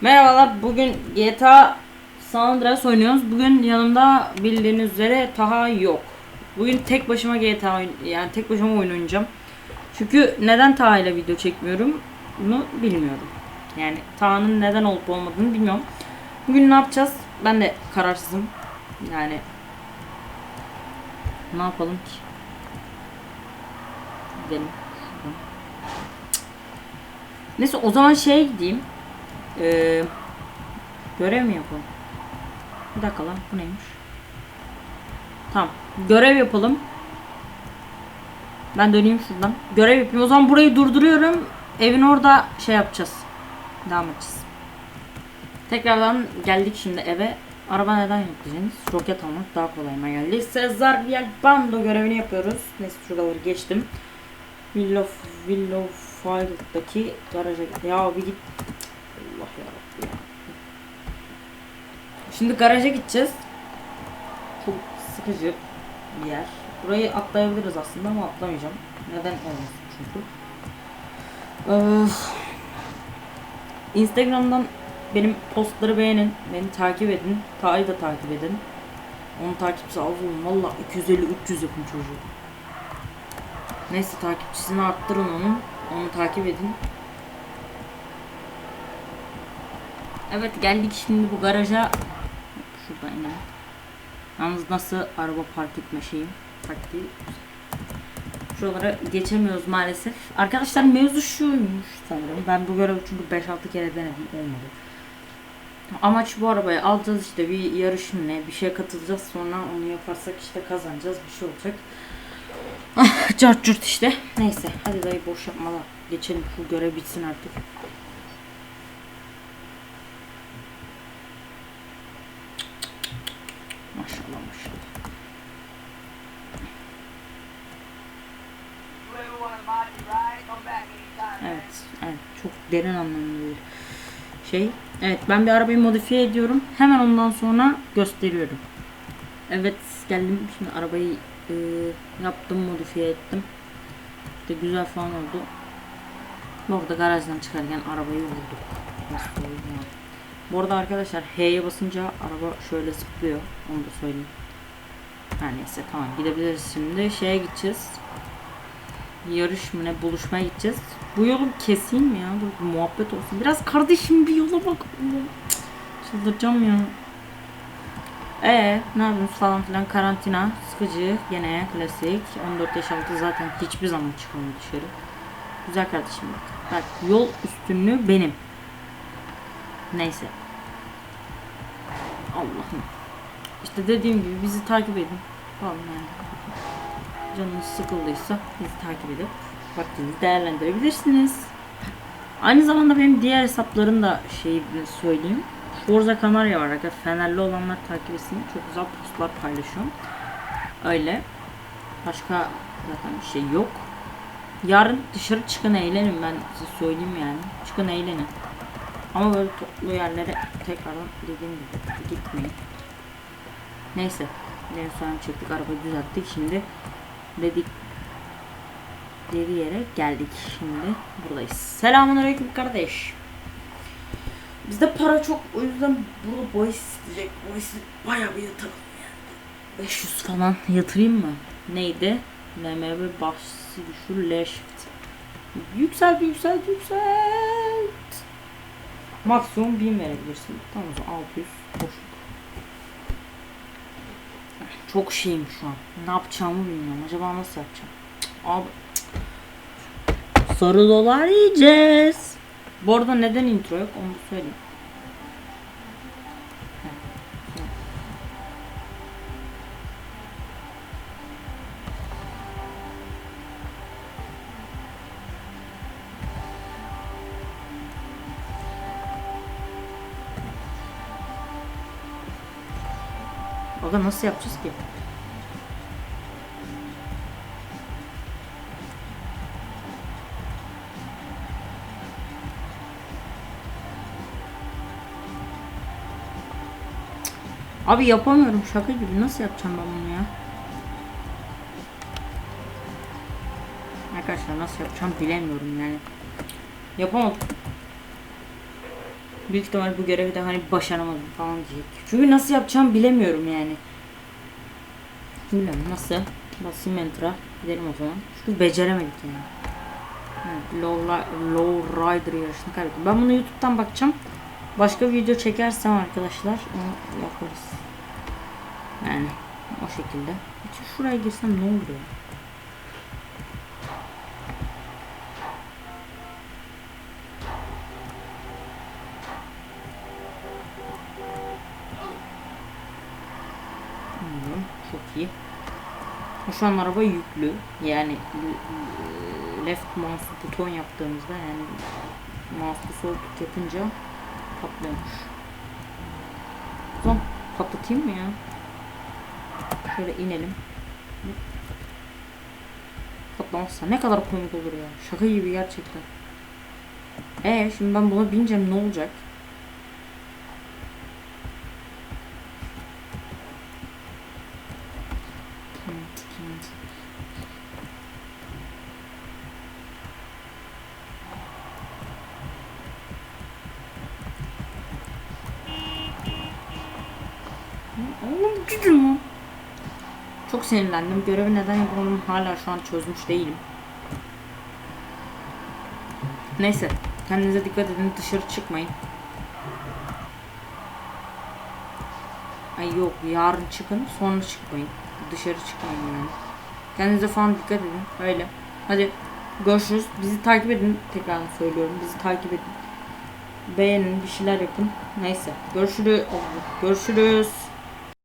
Merhabalar. Bugün GTA San Andreas oynuyoruz. Bugün yanımda bildiğiniz üzere Taha yok. Bugün tek başıma GTA yani tek başıma oyun oynayacağım. Çünkü neden Taha ile video çekmiyorum bunu bilmiyorum. Yani Taha'nın neden olup olmadığını bilmiyorum. Bugün ne yapacağız? Ben de kararsızım. Yani ne yapalım ki? Gidelim. Neyse o zaman şeye gideyim. Ee, görev mi yapalım? Bir dakika lan bu neymiş? Tamam. Görev yapalım. Ben döneyim şuradan. Görev yapayım. O zaman burayı durduruyorum. Evin orada şey yapacağız. Devam edeceğiz. Tekrardan geldik şimdi eve. Araba neden yok diyeceğiniz. Roket almak daha kolayıma geldi. Sezar Vial Bando görevini yapıyoruz. Neyse şuraları geçtim. Willow, Willow Field'daki garaja Ya bir git. Şimdi garaja gideceğiz. Çok sıkıcı bir yer. Burayı atlayabiliriz aslında ama atlamayacağım. Neden olmasın çünkü. Instagram'dan benim postları beğenin. Beni takip edin. Taha'yı da takip edin. Onun takipçisi az olun. Valla 250-300 yapın çocuğu. Neyse takipçisini arttırın onun. Onu takip edin. Evet geldik şimdi bu garaja. İnelim. Yalnız nasıl araba park etme şeyim. Taktiği. Şuralara geçemiyoruz maalesef. Arkadaşlar mevzu şuymuş sanırım. Ben bu görevi çünkü 5-6 kere denedim olmadı. Amaç bu arabayı alacağız işte bir yarış ne bir şeye katılacağız sonra onu yaparsak işte kazanacağız bir şey olacak. Ah cart işte. Neyse hadi dayı boş yapma da geçelim şu görev bitsin artık. Maşallah maşallah. Evet, evet çok derin anlamlı bir şey. Evet ben bir arabayı modifiye ediyorum. Hemen ondan sonra gösteriyorum. Evet geldim şimdi arabayı e, yaptım modifiye ettim. İşte güzel falan oldu. Bu arada garajdan çıkarken arabayı vurduk. Bu arada arkadaşlar H'ye basınca araba şöyle zıplıyor. Onu da söyleyeyim. Her neyse tamam gidebiliriz şimdi. Şeye gideceğiz. Yarış mı ne buluşmaya gideceğiz. Bu yolu keseyim mi ya? Bir muhabbet olsun. Biraz kardeşim bir yola bak. Çıldıracağım ya. Ee, ne yapıyorsunuz falan filan karantina sıkıcı gene klasik 14 yaş altı zaten hiçbir zaman çıkmıyor dışarı güzel kardeşim bak bak yol üstünlüğü benim neyse Allah'ım işte dediğim gibi bizi takip edin falan yani canınız sıkıldıysa bizi takip edip vaktinizi değerlendirebilirsiniz aynı zamanda benim diğer hesapların da şeyi söyleyeyim Forza Kanarya var arkadaşlar. Fenerli olanlar takip etsin. Çok güzel postlar paylaşıyorum. Öyle. Başka zaten bir şey yok. Yarın dışarı çıkın eğlenin ben size söyleyeyim yani. Çıkın eğlenin. Ama böyle toplu yerlere tekrardan dediğim gibi gitmeyin. Neyse. En son çektik arabayı düzelttik. Şimdi dedik dedi yere geldik. Şimdi buradayız. Selamünaleyküm kardeş. Bizde para çok o yüzden burada bahis isteyecek. Bahis bayağı bir yatırım yani. 500 falan yatırayım mı? Neydi? MMB bahsi düşür L shift. Yükselt yükselt yükselt. Maksimum 1000 verebilirsin. Tamam o zaman 600 Çok şeyim şu an. Ne yapacağımı bilmiyorum. Acaba nasıl yapacağım? Abi. Sarı dolar yiyeceğiz. Bu arada neden intro yok onu söyleyeyim. Aga nasıl yapacağız ki? Abi yapamıyorum şaka gibi. Nasıl yapacağım ben bunu ya? Arkadaşlar nasıl yapacağım bilemiyorum yani. Yapamadım. Büyük ihtimal bu görevi de hani başaramadım falan diyecek. Çünkü nasıl yapacağım bilemiyorum yani. Bilmiyorum nasıl. Basayım enter'a. Gidelim o zaman. Çünkü beceremedik yani. Low, low rider yarışını kaybettim. Ben bunu YouTube'dan bakacağım. Başka video çekersem arkadaşlar onu yaparız. Yani o şekilde. Peki şuraya girsem ne olur ya? Tamam, çok iyi. Şu an araba yüklü. Yani e, left mouse buton yaptığımızda yani mouse'u sol tut yapınca patlıyormuş. O zaman patlatayım mı ya? Şöyle inelim. Patlamazsa ne kadar komik olur ya. Şaka gibi gerçekten. E şimdi ben buna bineceğim ne olacak? Tamam, tamam. Gücüm. Çok sinirlendim. Görevi neden yapamadım hala şu an çözmüş değilim. Neyse. Kendinize dikkat edin. Dışarı çıkmayın. Ay yok yarın çıkın sonra çıkmayın. Dışarı çıkmayın yani. Kendinize falan dikkat edin. Öyle. Hadi görüşürüz. Bizi takip edin. Tekrar söylüyorum. Bizi takip edin. Beğenin bir şeyler yapın. Neyse. Görüşürüz. Görüşürüz.